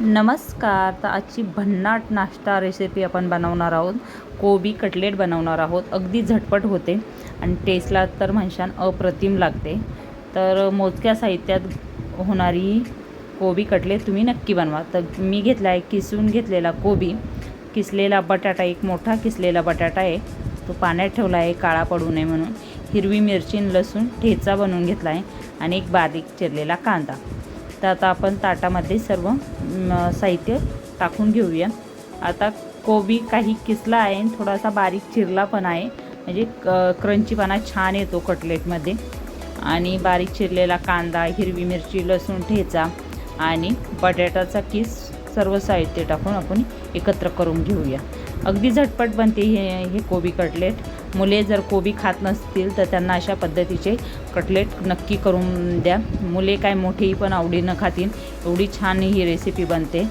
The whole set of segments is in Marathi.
नमस्कार तर आजची भन्नाट नाश्ता रेसिपी आपण बनवणार आहोत. कोबी कटलेट बनवणार आहोत. अगदी झटपट होते आणि टेस्टला तर म्हणशान अप्रतिम लागते. तर मोजक्या साहित्यात होणारी कोबी कटलेट तुम्ही नक्की बनवा. तर मी घेतला आहे किसून घेतलेला कोबी. किसलेला बटाटा एक मोठा किसलेला बटाटा आहे. तो पाण्यात ठेवला आहे काळा पडू नये म्हणून. हिरवी मिरची लसूण ठेचा बनवून घेतला आहे आणि एक बारीक चिरलेला कांदा. तर आता आपण ताटामध्ये सर्व साहित्य टाकून घेऊया. आता कोबी काही किसला आहे आणि थोडासा बारीक चिरला पण आहे. म्हणजे क क्रंचीपणा छान येतो कटलेटमध्ये. आणि बारीक चिरलेला कांदा हिरवी मिरची लसूण ठेचा आणि बटाट्याचा किस सर्व साहित्य टाकून आपण एकत्र करून घेऊया. अगदी झटपट बनते हे हे कोबी कटलेट. मुले जर कोबी खात नसतील तर त्यांना अशा पद्धतीचे कटलेट नक्की करून द्या. मुले काय मोठेही पण आवडीनं खातील एवढी छान ही रेसिपी बनते.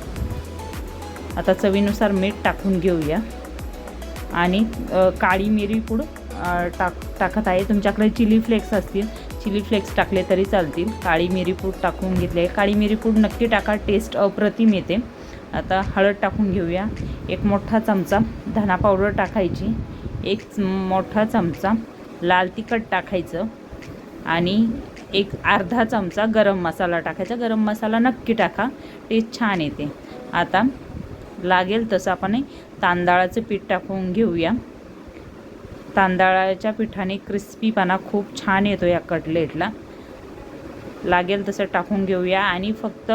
आता चवीनुसार मीठ टाकून घेऊया. आणि काळी मिरी पूड टाक टाकत आहे. तुमच्याकडे चिली फ्लेक्स असतील चिली फ्लेक्स टाकले तरी चालतील. काळी मिरी पूड टाकून घेतली. आहे काळी मिरी पूड नक्की टाका टेस्ट अप्रतिम येते. आता हळद टाकून घेऊया. एक मोठा चमचा धना पावडर टाकायची. एक मोठा चमचा लाल तिखट टाकायचं. आणि एक अर्धा चमचा गरम मसाला टाकायचा. गरम मसाला नक्की टाका. टेस्ट छान येते. आता लागेल तसं आपण तांदळाचं पीठ टाकून घेऊया. तांदळाच्या पिठाने क्रिस्पीपणा खूप छान येतो या कटलेटला. लागेल तसं टाकून घेऊया. आणि फक्त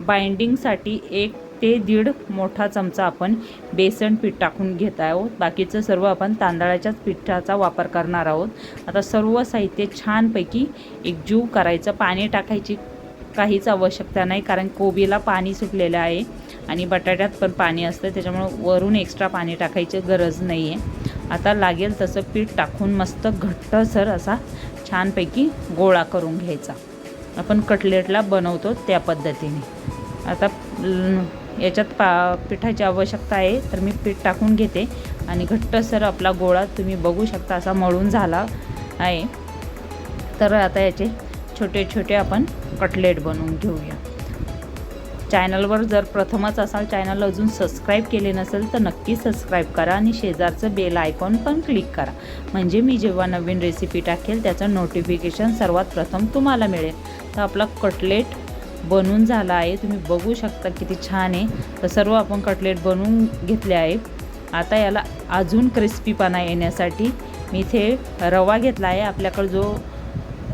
बाइंडिंगसाठी एक ते दीड मोठा चमचा आपण बेसन पीठ टाकून घेत आहोत. बाकीचं सर्व आपण तांदळाच्याच पिठाचा वापर करणार आहोत. आता सर्व साहित्य छानपैकी एकजीव करायचं. पाणी टाकायची काहीच आवश्यकता नाही कारण कोबीला पाणी सुटलेलं आहे आणि बटाट्यात पण पाणी असतं. त्याच्यामुळं वरून एक्स्ट्रा पाणी टाकायची गरज नाही आहे आता लागेल तसं पीठ टाकून मस्त घट्टसर असा छानपैकी गोळा करून घ्यायचा. आपण कटलेटला बनवतो त्या पद्धतीने. आता याच्यात पा पिठाची आवश्यकता आहे तर मी पीठ टाकून घेते. आणि घट्टसर आपला गोळा तुम्ही बघू शकता असा मळून झाला आहे. तर आता याचे छोटे छोटे आपण कटलेट बनवून घेऊया. चॅनलवर जर प्रथमच असाल चॅनल अजून सबस्क्राईब केले नसेल तर नक्की सबस्क्राईब करा आणि शेजारचं बेल आयकॉन पण क्लिक करा. म्हणजे मी जेव्हा नवीन रेसिपी टाकेल त्याचं नोटिफिकेशन सर्वात प्रथम तुम्हाला मिळेल. तर आपला कटलेट बनून झाला आहे. तुम्ही बघू शकता किती छान आहे. तर सर्व आपण कटलेट बनवून घेतले आहे. आता याला अजून क्रिस्पीपणा येण्यासाठी मी इथे रवा घेतला आहे. आपल्याकडं जो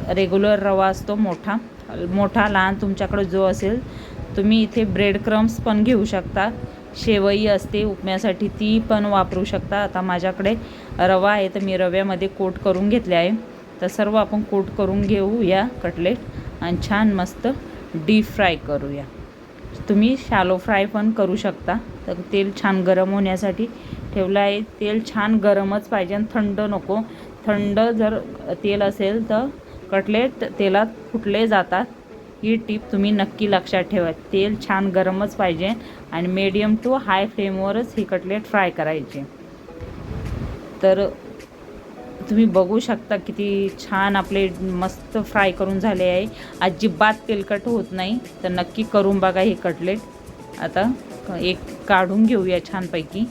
रेग्युलर रवा असतो मोठा मोठा लहान तुमच्याकडे जो असेल तुम्ही इथे ब्रेड क्रम्स पण घेऊ शकता. शेवई असते उपम्यासाठी ती पण वापरू शकता. आता माझ्याकडे रवा आहे तर मी रव्यामध्ये कोट करून घेतले आहे. तर सर्व आपण कोट करून घेऊ या कटलेट. आणि छान मस्त डीप फ्राय करूया. तुम्ही शॅलो फ्राय पण करू शकता. तर तेल छान गरम होण्यासाठी ठेवलं आहे तेल छान गरमच पाहिजे आणि थंड नको. थंड जर तेल असेल तर कटलेट तेलात फुटले जातात. ही टीप तुम्ही नक्की लक्षात ठेवा. तेल छान गरमच पाहिजे आणि मीडियम टू हाय फ्लेमवरच ही कटलेट फ्राय करायचे. तर तुम्ही बघू शकता किती छान आपले मस्त फ्राय करून झाले आहे. अजिबात तेलकट होत नाही. तर नक्की करून बघा हे कटलेट. आता एक काढून घेऊया छानपैकी.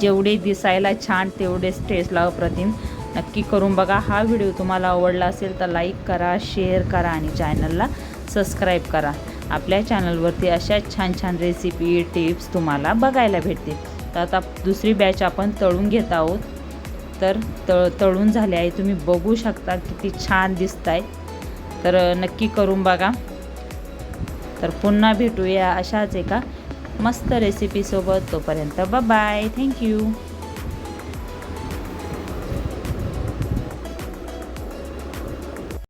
जेवढे दिसायला छान तेवढेच टेस्टला अप्रतिम. नक्की करून बघा. हा व्हिडिओ तुम्हाला आवडला असेल तर लाईक करा शेअर करा आणि चॅनलला सबस्क्राईब करा. आपल्या चॅनलवरती अशा छान छान रेसिपी टिप्स तुम्हाला बघायला भेटतील. तर आता दुसरी बॅच आपण तळून घेत आहोत. तर तळ तळून झाले आहे. तुम्ही बघू शकता किती छान दिसत आहे तर नक्की करून बघा. तर पुन्हा भेटूया अशाच एका मस्त रेसिपीसोबत तोपर्यंत बाय थँक्यू